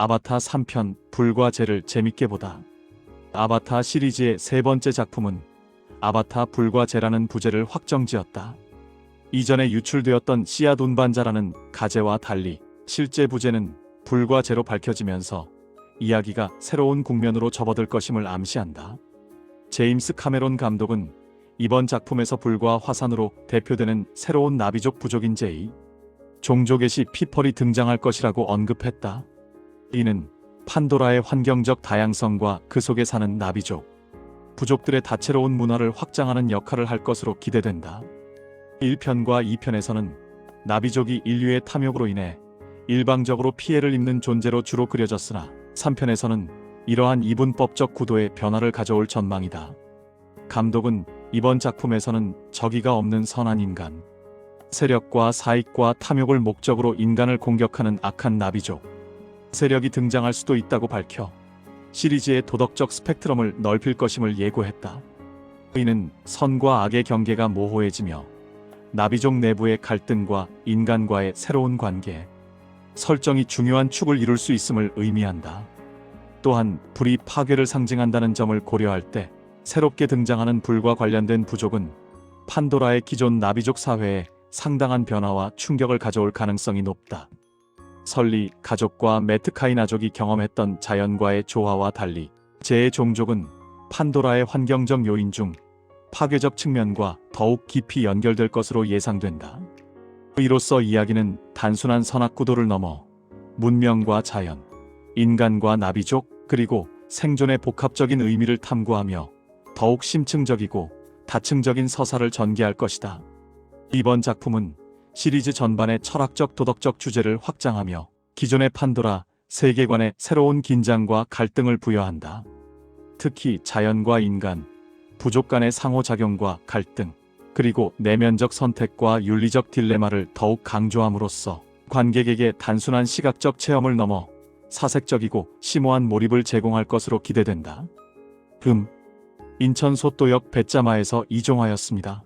아바타 3편 불과 죄를 재밌게 보다. 아바타 시리즈의 세 번째 작품은 아바타 불과 죄라는 부제를 확정지었다. 이전에 유출되었던 씨앗 운반자라는 가제와 달리 실제 부제는 불과 죄로 밝혀지면서 이야기가 새로운 국면으로 접어들 것임을 암시한다. 제임스 카메론 감독은 이번 작품에서 불과 화산으로 대표되는 새로운 나비족 부족인 제이 종족의 시 피펄이 등장할 것이라고 언급했다. 이는 판도라의 환경적 다양성과 그 속에 사는 나비족, 부족들의 다채로운 문화를 확장하는 역할을 할 것으로 기대된다. 1편과 2편에서는 나비족이 인류의 탐욕으로 인해 일방적으로 피해를 입는 존재로 주로 그려졌으나 3편에서는 이러한 이분법적 구도의 변화를 가져올 전망이다. 감독은 이번 작품에서는 적의가 없는 선한 인간, 세력과 사익과 탐욕을 목적으로 인간을 공격하는 악한 나비족, 세력이 등장할 수도 있다고 밝혀 시리즈의 도덕적 스펙트럼을 넓힐 것임을 예고했다. 이는 선과 악의 경계가 모호해지며 나비족 내부의 갈등과 인간과의 새로운 관계, 설정이 중요한 축을 이룰 수 있음을 의미한다. 또한 불이 파괴를 상징한다는 점을 고려할 때 새롭게 등장하는 불과 관련된 부족은 판도라의 기존 나비족 사회에 상당한 변화와 충격을 가져올 가능성이 높다. 설리 가족과 메트카이나족이 경험했던 자연과의 조화와 달리 제 종족은 판도라의 환경적 요인 중 파괴적 측면과 더욱 깊이 연결될 것으로 예상된다. 이로써 이야기는 단순한 선악 구도를 넘어 문명과 자연, 인간과 나비족, 그리고 생존의 복합적인 의미를 탐구하며 더욱 심층적이고 다층적인 서사를 전개할 것이다. 이번 작품은 시리즈 전반의 철학적 도덕적 주제를 확장하며 기존의 판도라 세계관에 새로운 긴장과 갈등을 부여한다. 특히 자연과 인간, 부족 간의 상호작용과 갈등, 그리고 내면적 선택과 윤리적 딜레마를 더욱 강조함으로써 관객에게 단순한 시각적 체험을 넘어 사색적이고 심오한 몰입을 제공할 것으로 기대된다. 음. 인천 소도역 배짜마에서 이종하였습니다.